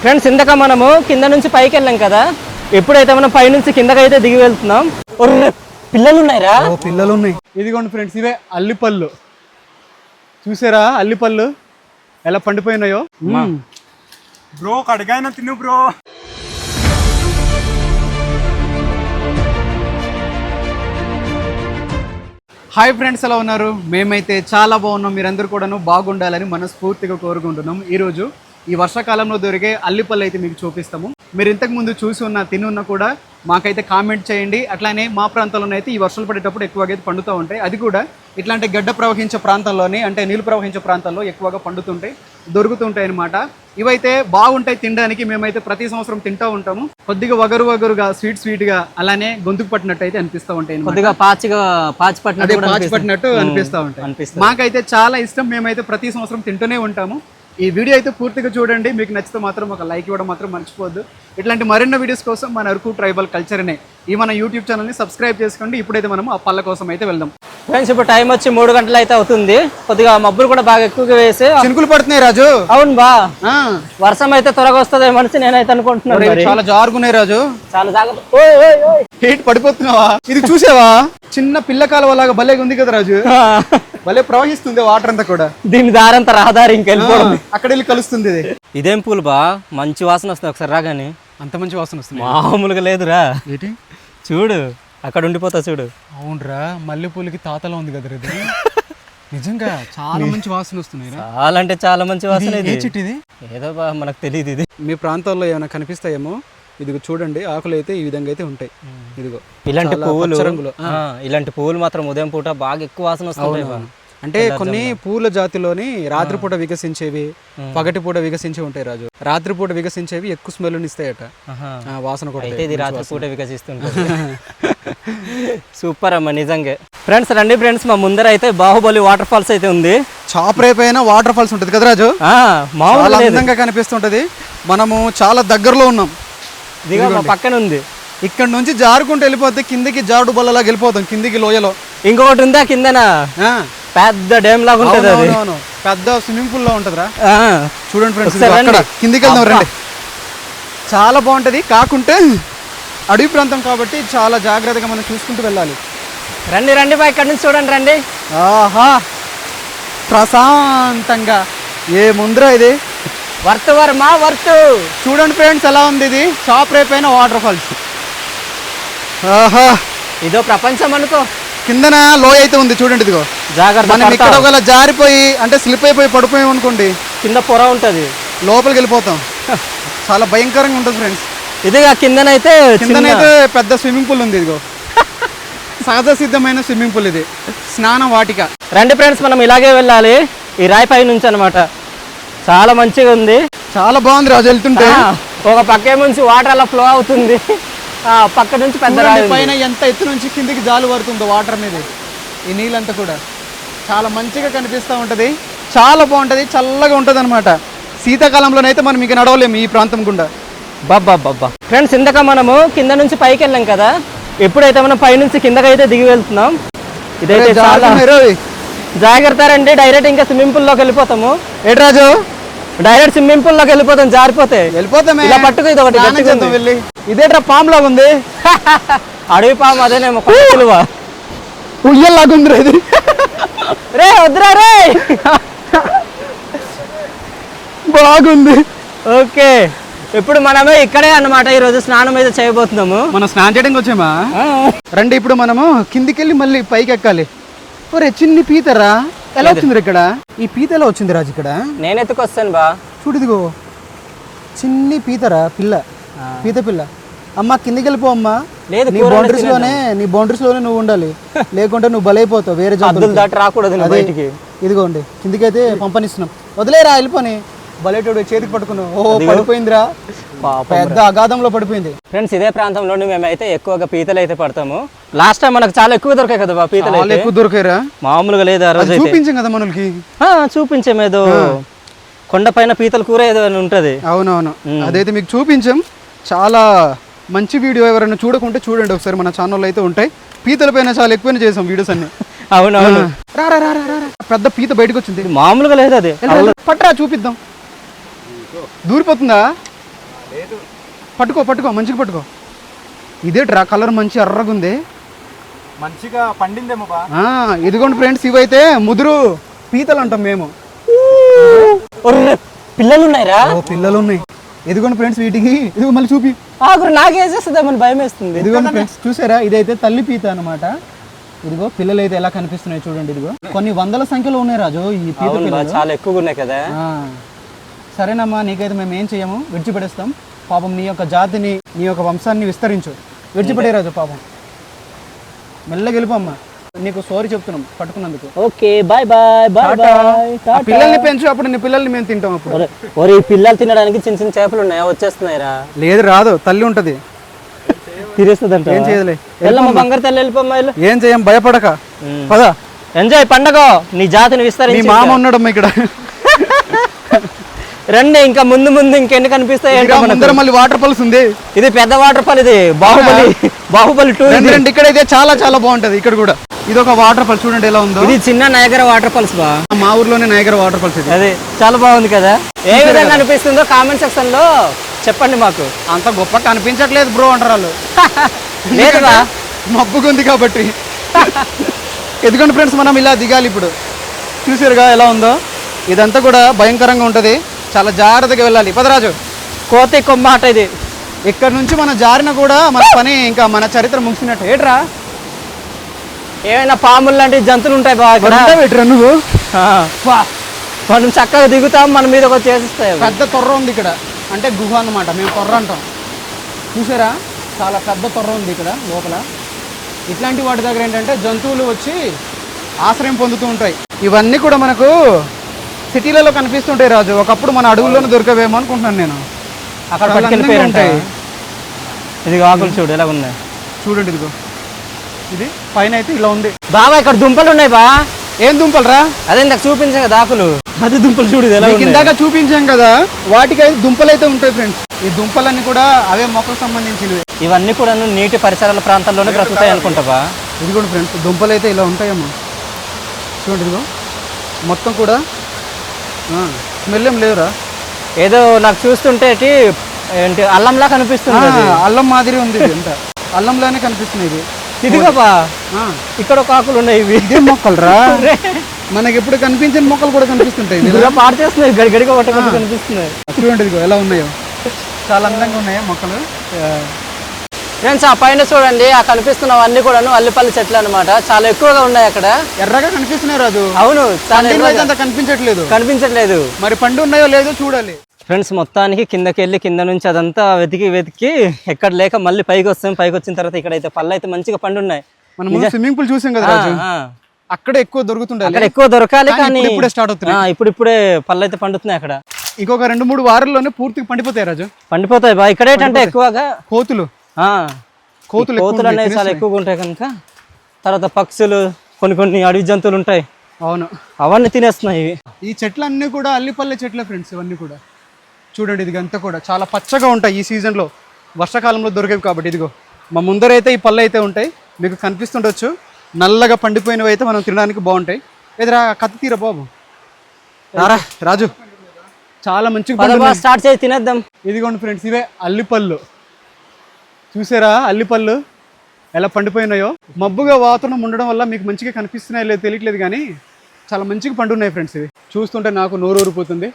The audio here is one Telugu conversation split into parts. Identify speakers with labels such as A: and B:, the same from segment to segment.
A: ఫ్రెండ్స్ ఇందాక మనము కింద నుంచి పైకి వెళ్ళాం కదా. ఎప్పుడైతే మనం పై నుంచి కిందకైతే దిగి వెళ్తున్నాం పిల్లలు ఉన్నాయిరా
B: ఓ పిల్లలు ఉన్నాయి ఇదిగోండి ఫ్రెండ్స్ ఇవే అల్లిపళ్ళు. చూసారా అల్లిపళ్ళు? ఎలా పండిపోయినాయో?
C: బ్రో కడగాయన తిను బ్రో.
B: హాయ్ ఫ్రెండ్స్ ఎలా ఉన్నారు? మేమైతే చాలా బాగున్నాం. మీరందరూ కూడాను బాగుండాలని మనస్ఫూర్తిగా కోరుకుంటున్నాం. ఈరోజు ఈ వర్షాకాలంలో దొరికే అల్లిపళ్ళు అయితే మీకు చూపిస్తాము. మీరు ఇంతకు ముందు చూసి ఉన్న తిని ఉన్న కూడా మాకైతే కామెంట్ చేయండి. అట్లానే మా ప్రాంతంలోనే అయితే ఈ వర్షాలు పడేటప్పుడు ఎక్కువగా అయితే పండుతూ ఉంటాయి. అది కూడా ఇట్లాంటి గడ్డ ప్రవహించే ప్రాంతాల్లోనే అంటే నీళ్ళు ప్రవహించే ప్రాంతాల్లో ఎక్కువగా పండుతుంటాయి దొరుకుతుంటాయి అనమాట ఇవైతే బాగుంటాయి తినడానికి. మేమైతే ప్రతి సంవత్సరం తింటూ ఉంటాము. కొద్దిగా వగరు వగరుగా స్వీట్ స్వీట్గా అలానే గొంతుకు పట్టినట్టు అయితే అనిపిస్తూ ఉంటాయి.
A: కొద్దిగా పాచిగా పాచి పట్టినట్టు
B: పాచి. పట్టినట్టు అనిపిస్తూ ఉంటాయి. మాకైతే చాలా ఇష్టం. మేమైతే ప్రతి సంవత్సరం తింటూనే ఉంటాము. ఈ వీడియో అయితే పూర్తిగా చూడండి. మీకు నచ్చితే మాత్రం ఒక లైక్ ఇవ్వడం మాత్రం మర్చిపోవద్దు. ఇట్లాంటి మరిన్ని వీడియోస్ కోసం మన అరకు ట్రైబల్ కల్చర్నే ఈ మన యూట్యూబ్ ఛానల్ని సబ్స్క్రైబ్ చేసుకోండి. ఇప్పుడైతే మనం ఆ పళ్ళ కోసం అయితే వెళ్దాం.
A: ఫ్రెండ్స్ ఇప్పుడు టైం వచ్చి మూడు గంటలు అయితే అవుతుంది. కొద్దిగా మబ్బులు కూడా బాగా ఎక్కువగా వేసి
B: చినుకులు పడుతున్నాయి రాజు.
A: అవును బా.
B: ఆ,
A: వర్షం అయితే త్వరగా వస్తుంది మనిషి నేనైతే అనుకుంటున్నాను.
B: చాలా జారుగున్నాయి రాజు.
A: చాలా జాగ్రత్త.
B: హీట్ పడిపోతున్నావా? ఇది చూసావా? చిన్న పిల్ల కాలువ లాగా భలేగా ఉంది కదా రాజు. భలే ప్రవహిస్తుంది వాటర్ అంతా కూడా.
A: దీని దారంతా రహదారి ఇంకెళ్ళిపోవడం
B: అక్కడ వెళ్ళి కలుస్తుంది ఇది.
A: ఇదేం పూలు బా? మంచి వాసన వస్తుంది ఒకసారి రాగాని
B: అంత మంచి వాసన వస్తుంది.
A: మామూలుగా లేదురా.
B: ఏంటి?
A: చూడు అక్కడ ఉండిపోతా చూడు.
B: అవునరా మల్లెపూలకి తాతలో ఉంది కదా ఇది. నిజంగా చాలా మంచి వాసన వస్తున్నాయి
A: చాలా అంటే చాలా మంచి వాసన ఇది? ఏదో బా మనకు తెలియదు ఇది.
B: మీ ప్రాంతాల్లో ఏమైనా కనిపిస్తాయేమో? ఇదిగో చూడండి ఆకులు అయితే ఈ విధంగా అయితే ఉంటాయి ఇదిగో
A: ఇలాంటి పువ్వులు
B: రంగులో.
A: ఇలాంటి పువ్వులు మాత్రం ఉదయం పూట బాగా ఎక్కువ వాసన వస్తుంటాయి బా.
B: అంటే కొన్ని పూల జాతిలోని రాత్రిపూట వికసించేవి పగటిపూట వికసించి ఉంటాయి రాజు. రాత్రిపూట వికసించేవి ఎక్కువ స్మెల్ ఇస్తాయట. వాసన కూడా
A: ఇది రాత్రి పూట వికసిస్తుంటుంది సూపర్ అమ్మ నిజంగా. ఫ్రెండ్స్ రండి ఫ్రెండ్స్ మా ముందర అయితే బాహుబలి వాటర్ ఫాల్స్ అయితే ఉంది.
B: చాప్ రేపైన వాటర్ ఫాల్స్ ఉంటుంది కదా రాజు?
A: మామూలు
B: అందంగా కనిపిస్తుంటది. మనము చాలా దగ్గరలో ఉన్నాం.
A: ఇదిగో మా పక్కన ఉంది
B: ఇక్కడ నుంచి జారుకుంటూ వెళ్ళిపోతే కిందికి జారుడు బల్లలాగా వెళ్ళిపోతాం కిందికి లోయలో.
A: ఇంకొకటి ఉందా కిందన?
B: ఆ,
A: పెద్ద డ్యామ్ లాగా ఉంటుంది అది.
B: పెద్ద స్విమ్మింగ్ పూల్లో ఉంటదిరా. చూడండి ఫ్రెండ్స్ అక్కడ. కిందికి వెళ్దాం రండి. చాలా బాగుంటది. కాకుంటే అడవి ప్రాంతం కాబట్టి చాలా జాగ్రత్తగా మనం చూసుకుంటూ వెళ్ళాలి.
A: రండి రండి బా ఇక్కడ నుంచి చూడండి రండి.
B: ఆహా. ప్రశాంతంగా. ఏ ముందర ఇది?
A: Worth Varma worth?
B: చూడండి ఫ్రెండ్స్ ఎలా ఉంది ఇది? షాప్ రేపైన వాటర్ ఫాల్స్ ఆహా.
A: ఇదో ప్రపంచం అనుకో.
B: కిందన లోయ అయితే ఉంది చూడండి ఇదిగో.
A: జాగ్రత్త
B: మనం ఇక్కడ. ఒకవేళ జారిపోయి అంటే స్లిప్ అయిపోయి పడిపోయాం అనుకోండి
A: కింద పొర ఉంటది.
B: లోపలికి వెళ్ళిపోతాం. చాలా భయంకరంగా ఉంటుంది ఫ్రెండ్స్.
A: ఇదిగా కిందనైతే
B: కిందనైతే పెద్ద స్విమ్మింగ్ పూల్ ఉంది ఇదిగో. సహజ సిద్ధమైన స్విమ్మింగ్ పూల్ ఇది. స్నానం వాటిక.
A: రండి ఫ్రెండ్స్ మనం ఇలాగే వెళ్ళాలి. ఈ రాయి పై నుంచి అనమాట చాలా మంచిగా ఉంది.
B: చాలా బాగుంది రాజు వెళ్తుంటే.
A: ఒక పక్క నుంచి వాటర్ అలా ఫ్లో అవుతుంది. ఆ పక్క నుంచి పెద్ద.
B: పైన ఎంత ఎత్తు నుంచి కిందికి జాలు పడుతుందో వాటర్ మీద ఈ నీళ్ళంతా కూడా. చాలా మంచిగా కనిపిస్తూ ఉంటుంది. చాలా బాగుంటుంది చల్లగా ఉంటుంది అనమాట శీతాకాలంలోనైతే మనం ఇక నడవలేము ఈ ప్రాంతం గుండా.
A: బాబా బాబా ఫ్రెండ్స్ ఇందాక మనము కింద నుంచి పైకి వెళ్ళాం కదా. ఎప్పుడైతే మనం పై నుంచి కిందకైతే దిగి వెళ్తున్నాం ఇదైతే చాలా
B: జాగ్రత్త
A: రండి డైరెక్ట్ ఇంకా స్విమ్మింగ్ పూల్లోకి వెళ్ళిపోతాము.
B: ఏటి రాజు?
A: డైరెక్ట్ స్విమ్మింగ్ పూల్లోకి వెళ్ళిపోతాం జారిపోతే.
B: వెళ్ళిపోతామే.
A: ఇలా పట్టుకో ఇది ఒకటి.
B: వెళ్ళి. ఇదేట్రా పాము లాగా ఉంది.
A: అడవి పాము అదేనేమో విలువ
B: ఉయ్యల్లాగా ఉంది ఇది.
A: రే వద్దురా రే.
B: బాగుంది.
A: ఓకే. ఇప్పుడు మనమే ఇక్కడే అన్నమాట ఈ రోజు స్నానం అయితే చేయబోతున్నాము.
B: మనం స్నానం చేయడానికి వచ్చామా? రండి ఇప్పుడు మనము కిందికెళ్ళి మళ్ళీ పైకి ఎక్కాలి. ఒరే చిన్ని పీతరా? ఎలా వచ్చింది ఇక్కడ? ఈ పీత ఎలా వచ్చింది రాజు ఇక్కడ?
A: నేను ఎత్తుకొస్తాను బా.
B: చూడు ఇదిగో. చిన్ని పీతరా పిల్ల. పీత పిల్ల. అమ్మ కిందికి వెళ్ళిపో అమ్మా.
A: లేదు,
B: నీ బౌండరీస్లోనే నీ బౌండరీస్లోనే నువ్వు ఉండాలి. లేకుంటే నువ్వు బలైపోతావు వేరే
A: దాటి రాకూడదు బయటికి.
B: ఇదిగోండి కిందికైతే పంపనిస్తున్నాం. వదిలేరా వెళ్ళిపోని. బలేటోడు చేతికి పట్టుకున్నావు ఓ పడిపోయిందిరా. పెద్ద అగాధంలో పడిపోయింది.
A: ఫ్రెండ్స్ ఇదే ప్రాంతంలోనే మేమైతే ఎక్కువగా పీతలు అయితే పడతాము. లాస్ట్ టైం మనకు చాలా ఎక్కువ దొరికాయి కదా బా పీతలు
B: ఎక్కువ దొరికారా
A: మామూలుగా లేదు ఆ రోజు
B: అది
A: అయితే
B: చూపించాం కదా మనకి
A: ఆ, చూపించాం ఏదో. కొండపైన పీతల కూర ఏదో అని ఉంటది.
B: అవునవును. అదైతే మీకు చూపించాం. చాలా మంచి వీడియో ఎవరైనా చూడకుంటే చూడండి ఒకసారి మన ఛానల్లో అయితే ఉంటాయి. పీతల పైన చాలా ఎక్కువనే చేసాం వీడియోస్ అన్ని.
A: అవునవును.
B: పెద్ద పీత బయటకు వచ్చింది.
A: మామూలుగా లేదు అది.
B: పట్రా చూపిద్దాం. దూరిపోతుందా? పట్టుకో పట్టుకో మంచిగా పట్టుకో. ఇదేట్రా కలర్ మంచి ఎర్రగా ఉంది.
C: మంచిగా పండిందేమో బా.
B: ఆ, ఇదిగోండి ఫ్రెండ్స్ ఇవైతే ముదురు పీతలు అంటాం మేము.
A: పిల్లలు ఉన్నాయిరా
B: ఓ పిల్లలు ఉన్నాయి ఇదిగోండి ఫ్రెండ్స్ వీటికి ఇదిగో మళ్ళీ చూపి.
A: ఆగురు నాకేసేస్తుందేమని భయం వేస్తుంది.
B: ఇదిగోండి ఫ్రెండ్స్ చూసారా? ఇదైతే తల్లి పీత అన్నమాట. ఇదిగో పిల్లలు అయితే ఎలా కనిపిస్తున్నాయి చూడండి ఇదిగో. కొన్ని వందల సంఖ్యలో ఉన్నాయి రాజు ఈ పీత
A: అవును బా,
B: పిల్లలు.
A: చాలా ఎక్కువగా ఉన్నాయి కదా.
B: ఆ, సరేనమ్మా నీకైతే మేము ఏం చేయము విడిచిపెడేస్తాం పాపం నీ యొక్క జాతిని నీ యొక్క వంశాన్ని విస్తరించు. విడిచిపెడే రాజు పాపం. మెల్లగా వెళ్ళిపోమ్మా. నీకు సారీ చెప్తున్నాం పట్టుకున్నందుకు.
A: Okay bye bye bye. Bye
B: పిల్లల్ని పెంచు అప్పుడు నీ పిల్లల్ని మేము తింటాం అప్పుడు.
A: ఒరే పిల్లలు తినడానికి చిన్న చిన్న చేపలు ఉన్నాయా? వచ్చేస్తున్నాయిరా.
B: లేదు రాదు తల్లి ఉంటది.
A: తినేస్తుందంట
B: ఏం చేయదులే
A: వెళ్ళమ్మా బంగారు తల్లి వెళ్ళిపోమ్మా వెళ్ళు.
B: ఏం చేయం భయపడక. పద.
A: ఎంజాయ్ పండగ. నీ జాతిని విస్తరించి
B: మామ ఉన్నాడమ్మా ఇక్కడ.
A: రండి ఇంకా ముందు ముందు ఇంకెన్ని కనిపిస్తాయి
B: ఇక్కడ మళ్ళీ వాటర్ ఫాల్స్ ఉంది.
A: ఇది పెద్ద వాటర్ ఫాల్ ఇది. బాహుబలి బాహుబలి టూ
B: రండి రండి ఇక్కడైతే చాలా చాలా బాగుంటది. ఇక్కడ కూడా. ఇది ఒక వాటర్ ఫాల్ చూడండి ఎలా ఉందో.
A: ఇది చిన్న నయగర వాటర్ ఫాల్స్ బా.
B: మా ఊర్లోనే నాయగర వాటర్ ఫాల్స్ ఇది.
A: అదే చాలా బాగుంది కదా. ఏ విధంగా అనిపిస్తుందో కామెంట్ సెక్షన్లో చెప్పండి మాకు.
B: అంత గొప్ప కనిపించట్లేదు బ్రో అంటారు వాళ్ళు.
A: లేదురా
B: మబ్బుగుంది కాబట్టి. ఎందుకంటే ఫ్రెండ్స్ మనం ఇలా దిగాలి ఇప్పుడు. చూసారుగా ఎలా ఉందో? ఇదంతా కూడా భయంకరంగా ఉంటుంది. చాలా జాగ్రత్తగా వెళ్ళాలి. పదరాజు
A: కోతి కొమ్మాట ఇది.
B: ఇక్కడ నుంచి మనం జారిన కూడా మన పని ఇంకా మన చరిత్ర ముగిసినట్టు. ఏట్రా?
A: ఏమైనా పాములు లాంటి జంతువులు ఉంటాయి బా ఇక్కడ?
B: పెట్టరా నువ్వు.
A: మనం చక్కగా దిగుతాం మన మీద ఒక చేసిస్తాయి.
B: పెద్ద తొర్ర ఉంది ఇక్కడ. అంటే గుహ అన్నమాట మేము తొర్ర అంటాం. చూసారా? చాలా పెద్ద తొర్ర ఉంది ఇక్కడ లోపల. ఇట్లాంటి వాటి దగ్గర ఏంటంటే జంతువులు వచ్చి ఆశ్రయం పొందుతూ ఉంటాయి. ఇవన్నీ కూడా మనకు సిటీలలో కనిపిస్తుంటాయి రాజు. ఒకప్పుడు మన అడవుల్లోనే దొరకవేమో అనుకుంటున్నాను నేను.
A: అక్కడ
B: అందంగా
A: ఇది ఆకులు చూడు ఎలా ఉన్నాయి?
B: చూడండి ఇదిగో. ఇది పైన అయితే ఇలా ఉంది.
A: బాబా ఇక్కడ దుంపలు ఉన్నాయి బా.
B: ఏం దుంపలరా?
A: అదే ఇందాక చూపించాం కదా ఆకులు. అది దుంపలు చూడు
B: ఇందాక చూపించాం కదా వాటికి అయితే దుంపలు అయితే ఉంటాయి ఫ్రెండ్స్. ఈ దుంపలన్నీ కూడా అవే మొక్కకు సంబంధించినవి.
A: ఇవన్నీ కూడా నీటి పరిసరాల ప్రాంతాల్లోనే బ్రతుకుతాయి అనుకుంటా బా.
B: ఇది కూడా ఫ్రెండ్స్ దుంపలు అయితే ఇలా ఉంటాయమ్మా చూడండి ఇదిగో. మొత్తం కూడా స్మెల్ ఏం లేవురా
A: ఏదో నాకు చూస్తుంటే ఏంటి అల్లంలా కనిపిస్తుంది
B: అల్లం మాదిరి ఉంది అల్లంలానే కనిపిస్తుంది ఇది.
A: ఇదిగో బా
B: ఆ,
A: ఇక్కడ ఒక ఆకులు ఉన్నాయి ఇవి.
B: ఇదే మొక్కలు రా మనకి ఎప్పుడు కనిపించిన మొక్కలు కూడా కనిపిస్తుంటాయి
A: పాడు చేస్తున్నాయి గడి గడిగా ఒకటి కనిపిస్తున్నాయి.
B: చూడండి ఎలా ఉన్నాయో. చాలా అందంగా ఉన్నాయి మొక్కలు?
A: ఫ్రెండ్స్ ఆ పైన చూడండి ఆ కనిపిస్తున్నవన్నీ కూడాను అల్లిపల్లి చెట్లు అన్నమాట. చాలా ఎక్కువగా ఉన్నాయి అక్కడ.
B: ఎర్రగా కనిపిస్తున్నాయి రాజు.
A: అవును చాలా
B: కనిపించట్లేదు.
A: కనిపించట్లేదు.
B: మరి పండు ఉన్నాయో లేదో చూడాలి.
A: ఫ్రెండ్స్ మొత్తానికి కిందకి వెళ్ళి కింద నుంచి అదంతా వెతికి వెతికి ఎక్కడ లేక మళ్ళీ పైకి వస్తాం. పైకి వచ్చిన తర్వాత ఇక్కడైతే పళ్ళు అయితే మంచిగా పండున్నాయి.
B: మనం ముందు స్విమ్మింగ్ పూల్ చూసాం కదా. అక్కడ ఎక్కువ దొరుకుతుండాలి
A: అక్కడ ఎక్కువ దొరకాలి
B: కానీ ఇప్పుడిప్పుడే స్టార్ట్ అవుతున్నాయి.
A: ఆ, ఇప్పుడిప్పుడే పళ్ళు అయితే పండుతున్నాయి అక్కడ.
B: ఇంకొక రెండు మూడు వారాల్లోనే పూర్తిగా పండిపోతాయి రాజు.
A: పండిపోతాయి బా ఇక్కడ ఏంటంటే ఎక్కువగా
B: కోతులు. కోతులు
A: కోతులు అనేవి చాలా ఎక్కువగా ఉంటాయి కనుక తర్వాత పక్షులు కొన్ని కొన్ని అడవి జంతువులు ఉంటాయి.
B: అవును.
A: అవన్నీ తినేస్తున్నాయి ఇవి.
B: ఈ చెట్లన్నీ కూడా అల్లిపల్లె చెట్లే ఫ్రెండ్స్ ఇవన్నీ కూడా. చూడండి ఇది అంతా కూడా. చాలా పచ్చగా ఉంటాయి ఈ సీజన్లో. వర్షాకాలంలో దొరికేవి కాబట్టి ఇదిగో. మా ముందరైతే ఈ పళ్ళు అయితే ఉంటాయి. మీకు కనిపిస్తుండొచ్చు. నల్లగా పండిపోయినవి అయితే మనం తినడానికి బాగుంటాయి. ఎదురా కత్తి తీరా బాబు? రారా. రాజు చాలా మంచిగా
A: పదబా స్టార్ట్ చేసి తినేద్దాం.
B: ఇదిగోండి ఫ్రెండ్స్ ఇవే అల్లిపళ్ళు. చూసారా అల్లిపళ్ళు ఎలా పండిపోయినాయో? మబ్బుగా వాతావరణం ఉండడం వల్ల మీకు మంచిగా కనిపిస్తున్నాయో లేదో తెలియట్లేదు కానీ చాలా మంచిగా పండున్నాయి ఫ్రెండ్స్ ఇవి. చూస్తుంటే నాకు నోరు ఊరిపోతుంది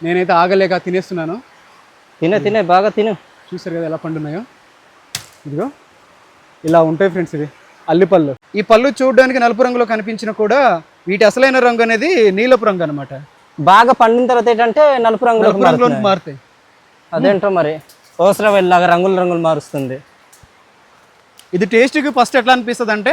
B: నేనైతే ఆగలేక తినేస్తున్నాను.
A: తినే తినే బాగా తిను.
B: చూసారు కదా ఎలా పండున్నాయో? ఇదిగో. ఇలా ఉంటాయి ఫ్రెండ్స్ ఇవి అల్లిపళ్ళు. ఈ పళ్ళు చూడడానికి నలుపు రంగులో కనిపించినా కూడా వీటి అసలైన రంగు అనేది నీలపు రంగు అనమాట
A: బాగా పండిన తర్వాత ఏంటంటే నలుపు రంగులోకి
B: నలుపు
A: మారుతున్నాయి.
B: మారుతాయి.
A: అదేంటో మరి? ఓసర వెళ్ళాగా రంగులు రంగులు మారుస్తుంది.
B: ఇది టేస్ట్కి ఫస్ట్ ఎట్లా అనిపిస్తుంది అంటే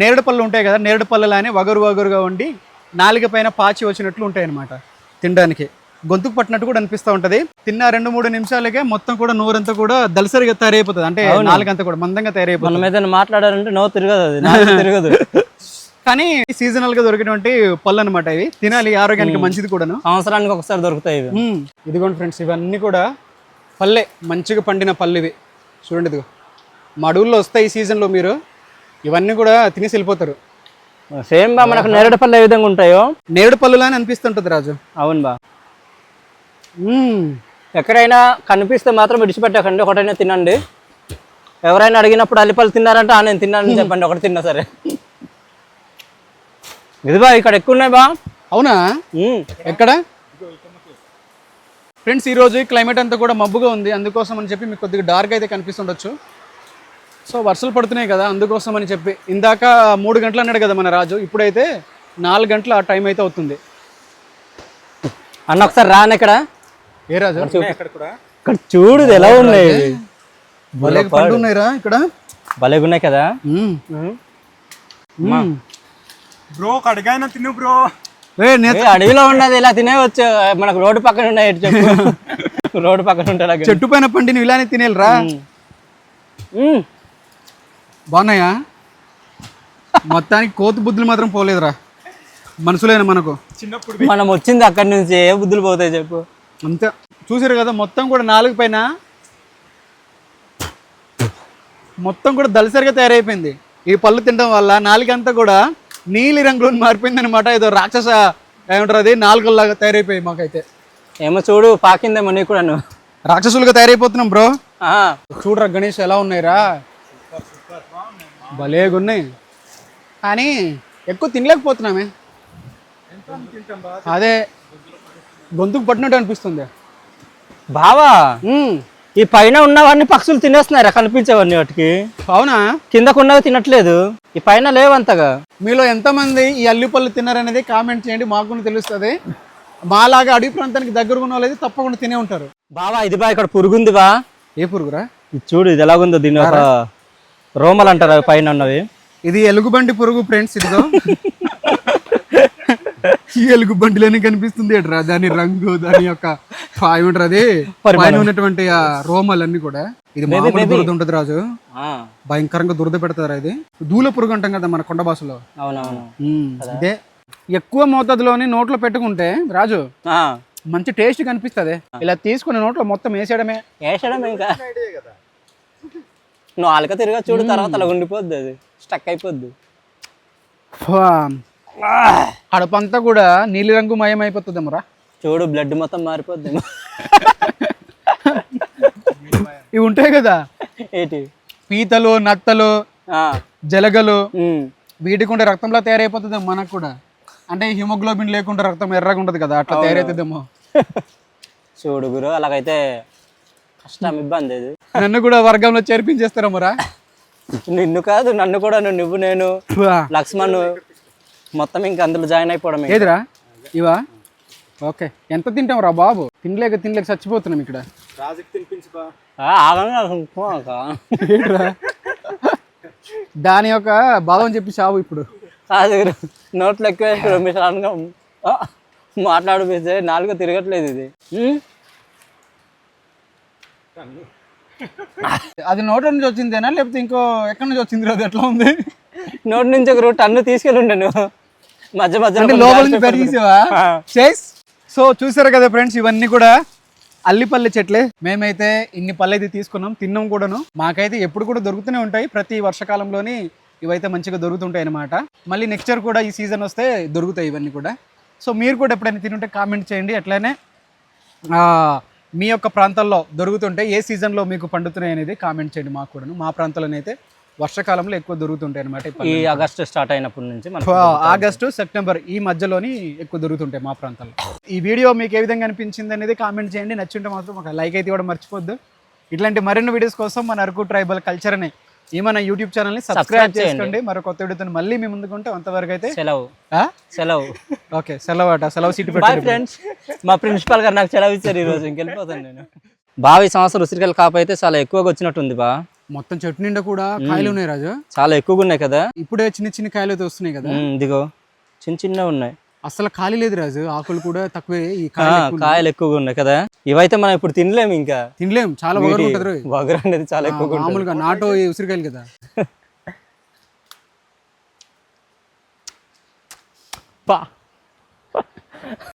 B: నేరేడు పళ్ళు ఉంటాయి కదా నేరేడు పళ్ళలానే వగరు వగరుగా ఉండి నాలుక పైన పాచి వచ్చినట్లు ఉంటాయి అనమాట తినడానికి. గొంతుకు పట్టినట్టు కూడా అనిపిస్తూ ఉంటది. తిన్న రెండు మూడు నిమిషాలకే మొత్తం కూడా నోరంతా కూడా దలసరిగా తయారైపోతుంది. అంటే నాలుగంతా కూడా మందంగా తయారైపోతుంది.
A: మనం ఏదైనా మాట్లాడాలంటే నో తిరగదు అది తిరగదు.
B: కానీ సీజనల్గా దొరికినటువంటి పళ్ళు అనమాట ఇవి. తినాలి ఆరోగ్యానికి మంచిది కూడాను.
A: సంవత్సరానికి ఒకసారి దొరుకుతాయి.
B: ఇదిగోండి ఫ్రెండ్స్ ఇవన్నీ కూడా పల్లె మంచిగా పండిన పళ్ళు ఇవి. చూడండి ఇదిగో. మా అడవుల్లో వస్తాయి ఈ సీజన్లో మీరు. ఇవన్నీ కూడా తినేసి వెళ్ళిపోతారు.
A: సేమ్ బా మనకు నేరేడు పళ్ళు ఏ విధంగా ఉంటాయో?
B: నేరేడు పళ్ళులానే అనిపిస్తుంటుంది రాజు.
A: అవును బా.
B: మ్మ్.
A: ఎక్కడైనా కనిపిస్తే మాత్రం విడిచిపెట్టకండి ఒకటైనా తినండి. ఎవరైనా అడిగినప్పుడు అల్లిపల్లి తిన్నారంటే "ఆ, నేను తిన్నానని చెప్పండి ఒకటి తిన్నా సరే. ఇది బా ఇక్కడ ఎక్కువ ఉన్నాయి బా.
B: అవునా. ఎక్కడ? ఫ్రెండ్స్ ఈరోజు క్లైమేట్ అంతా కూడా మబ్బుగా ఉంది. అందుకోసం అని చెప్పి మీకు కొద్దిగా డార్క్ అయితే కనిపిస్తుండొచ్చు. సో వర్షాలు పడుతున్నాయి కదా అందుకోసం అని చెప్పి. ఇందాక మూడు గంటలు అన్నాడు కదా మన రాజు ఇప్పుడైతే నాలుగు గంటల ఆ టైం అయితే అవుతుంది.
A: అన్న ఒకసారి రాను ఇక్కడ.
B: ఏ రాజు?
C: ఇక్కడ కూడా
A: ఇక్కడ చూడు ఎలా ఉన్నాయి?
B: పండు. ఉన్నాయిరా ఇక్కడ.
A: భలేగా ఉన్నాయి కదా.
C: బ్రో కడిగాయన తిను బ్రో
A: అడవిలో ఉన్నది ఇలా తినేవచ్చు మనకు రోడ్డు పక్కన ఉన్నాయి చెప్పు. రోడ్డు పక్కన ఉంటాయి.
B: చెట్టు పైన పండిని ఇలానే తినేయాలిరా
A: ఉమ్.
B: బాగున్నాయా? మొత్తానికి కోతి బుద్ధులు మాత్రం పోలేదురా. మనసులేనా మనకు?
C: చిన్నప్పుడు
A: మనం వచ్చింది అక్కడి నుంచి ఏ బుద్ధులు పోతాయి చెప్పు.
B: అంతే. చూసారు కదా మొత్తం కూడా నాలుగు పైన. మొత్తం కూడా దళసరిగా తయారైపోయింది. ఈ పళ్ళు తినడం వల్ల నాలుగంతా కూడా నీలి రంగులో మారిపోయింది అనమాట ఏదో రాక్షస ఏమంటారు అది? నాలుగులాగా తయారైపోయి మాకైతే.
A: ఏమో చూడు పాకిందేమో నీకు కూడా
B: రాక్షసులుగా తయారైపోతున్నాం బ్రో. చూడరా గణేష్ ఎలా ఉన్నాయిరా? భలేగా ఉన్నాయి కానీ ఎక్కువ తినలేకపోతున్నామే. అదే గొంతుకు పట్టినట్టు అనిపిస్తుంది.
A: బావా. ఈ పైన ఉన్నవన్నీ పక్షులు తినేస్తున్నారా కనిపించేవన్నీ వాటికి.
B: అవునా?
A: కిందకున్నవి తినట్లేదు. ఈ పైన లేవంతగా.
B: మీలో ఎంతమంది ఈ అల్లిపళ్ళు తిన్నారనేది కామెంట్ చేయండి మాకు తెలుస్తుంది. మాలాగా అడవి ప్రాంతానికి దగ్గరగా ఉన్న వాళ్ళైతే తప్పకుండా తినే ఉంటారు.
A: బావా ఇది బా ఇక్కడ పురుగుంది బా.
B: ఏ పురుగురా?
A: ఇది చూడు ఇది ఎలాగుందో దీని ఒక రోమలు అంటారు పైన ఉన్నవి.
B: ఇది ఎలుగుబంటి పురుగు ఫ్రెండ్స్ ఇదిగో. ఈ ఎలుగుబంటిలోనే కనిపిస్తుంది ఏట్రా దాని రంగు దాని యొక్క ఏమంటారు అది. పైన ఉన్నటువంటి ఆ రోమాలన్నీ కూడా. ఇది మామూలు దురద ఉంటుంది రాజు.
A: ఆ,
B: భయంకరంగా దురద పెడతారా ఇది? దూల పురుగు అంటాం కదా మన కొండ భాషలో. ఇదే. ఎక్కువ మోతాదులోని నోట్లో పెట్టుకుంటే రాజు
A: ఆ,
B: మంచి టేస్ట్ కనిపిస్తుంది. ఇలా తీసుకుని నోట్లో మొత్తం వేసేయడమే.
A: వేసడం ఇంకా. నువ్వు ఆలక తిరిగా చూడు తర్వాత అలా ఉండిపోద్ది అది. స్టక్ అయిపోద్ది.
B: అడపంతా కూడా నీలిరంగు మయం అయిపోతుందేమరా
A: చూడు బ్లడ్ మొత్తం మారిపోద్ది.
B: ఇవి ఉంటాయి కదా?
A: ఏంటి?
B: పీతలు నత్తలు
A: ఆ,
B: జలగలు వీటికి ఉంటే రక్తంలో తయారైపోతుంది మనకు కూడా. అంటే హిమోగ్లోబిన్ లేకుండా రక్తం ఎర్రగా ఉంటుంది కదా అట్లా తయారైతుందేమో.
A: చూడు గురు అలాగైతే కష్టం ఇబ్బంది ఇది.
B: నన్ను కూడా వర్గంలో చేర్పించేస్తారమ్మరా
A: నిన్ను కాదు నన్ను కూడా నువ్వు నువ్వు నేను లక్ష్మణ్. మొత్తం ఇంకా అందులో జాయిన్ అయిపోవడం
B: ఏదిరా? ఇవా? ఓకే. ఎంత తింటాం రా బాబు? తినలేక తినలేక చచ్చిపోతున్నాం ఇక్కడ.
C: రాజుకి తినిపించు బా
B: ఏంట్రా దాని యొక్క భావం చెప్పి చావు ఇప్పుడు.
A: కాదు గురు నోట్లో ఎక్కువ వేసుకున్నావు మీ సడన్గా ఆ, మాట్లాడిపిస్తే నాలుగు తిరగట్లేదు ఇది.
B: అది నోట నుంచి వచ్చిందేనా? లేకపోతే ఇంకో ఎక్కడి నుంచి వచ్చింది అది ఎట్లా ఉంది?
A: నోటి నుంచి ఒక రూట్ అన్ను తీసుకెళ్ళి ఉండే నువ్వు. మధ్య కొంచెం
B: లోపల నుంచి పెరిగేసావా సో చూసారు కదా ఫ్రెండ్స్ ఇవన్నీ కూడా అల్లిపల్లి చెట్లే. మేమైతే ఇన్ని పళ్ళు అయితే తీసుకున్నాం తిన్నాం కూడాను. మాకైతే ఎప్పుడు కూడా దొరుకుతూనే ఉంటాయి. ప్రతి వర్షకాలంలోని ఇవైతే మంచిగా దొరుకుతుంటాయి అనమాట మళ్ళీ నెక్స్ట్ ఇయర్ కూడా ఈ సీజన్ వస్తే దొరుకుతాయి ఇవన్నీ కూడా. సో మీరు కూడా ఎప్పుడైనా తింటుంటే కామెంట్ చేయండి. అట్లానే ఆ, మీ యొక్క ప్రాంతాల్లో దొరుకుతుంటే ఏ సీజన్లో మీకు పండుతున్నాయి అనేది కామెంట్ చేయండి మాకు కూడాను. మా ప్రాంతంలోనైతే వర్షకాలంలో ఎక్కువ దొరుకుతుంటాయి అనమాట
A: ఈ ఆగస్ట్ స్టార్ట్ అయినప్పటి నుంచి
B: ఆగస్టు సెప్టెంబర్ ఈ మధ్యలోని ఎక్కువ దొరుకుతుంటాయి మా ప్రాంతాల్లో. ఈ వీడియో మీకు ఏ విధంగా అనిపించింది అనేది కామెంట్ చేయండి. నచ్చుంటే మాత్రం ఒక లైక్ అయితే కూడా మర్చిపోద్దు. ఇట్లాంటి మరిన్ని వీడియోస్ కోసం మన అరకు ట్రైబల్ కల్చర్ని ఈ మన యూట్యూబ్ ఛానల్ని సబ్స్క్రైబ్
A: చేయండి.
B: చేసుకోండి. మరో కొత్త వీడియోతో మళ్ళీ మీ ముందుకుంటే అంతవరకు అయితే
A: సెలవు? సెలవు.
B: ఓకే సెలవు అట. సెలవు సీట్
A: బాయ్ ఫ్రెండ్స్ మా ప్రిన్సిపాల్ గారు నాకు సెలవు ఇచ్చారు ఈ రోజు ఇంకెళ్ళిపోతాను నేను. ఈ సంవత్సరం ఉసిరికల కాపు అయితే చాలా ఎక్కువగా వచ్చినట్టుంది బా.
B: మొత్తం చెట్టు నిండా కూడా కాయలు ఉన్నాయి రాజు.
A: చాలా ఎక్కువగా ఉన్నాయి కదా?
B: ఇప్పుడే చిన్న చిన్న కాయలు అయితే వస్తున్నాయి కదా?
A: ఇదిగో చిన్న చిన్న ఉన్నాయి.
B: అసలు ఖాళీ లేదు రాజు. ఆకులు కూడా తక్కువే ఈ కాయలు
A: ఎక్కువగా ఉన్నాయి కదా? ఇవైతే మనం ఇప్పుడు తినలేము ఇంకా.
B: తినలేం చాలా వగరు ఉంటుంది రోయ్.
A: వగరు అనేది చాలా ఎక్కువగా
B: మామూలుగా నాటో ఉసిరికాయలు కదా.
A: పా.